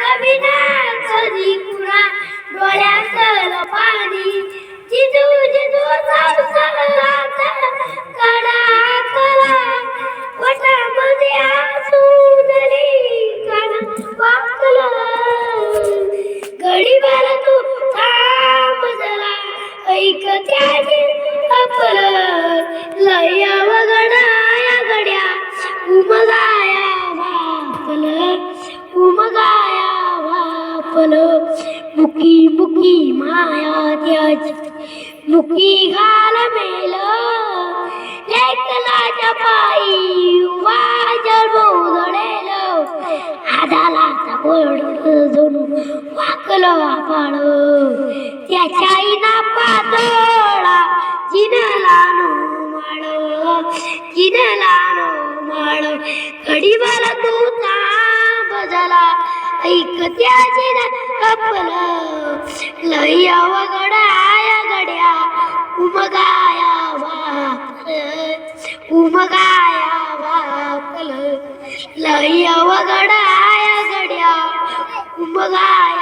कविना सरी पुरा डोळ्यातलं पाणी जिजू जिजू संसाराचा कडा कला वटामध्ये आसुदली कणा वाकलं गडीवर तू थांब जरा ऐक त्याचे आपलं लय वगडाया गड्या उमगाया मुकी मुकी माया त्याची मुकी घाल मेल. लेकलाच्या पायी वाजल बोधळेल आधालाचा गोड जणू वाकलं आपण त्याच्या आईना पातळा जिनला नो माळ. जिनला नो माळ. घडीवर तू थांब झाला ऐकत्याचे कपल. लयव गडाया गड्या. उमगाया वापल उमगाया वापल लयव गडाया गड्या. उमगाया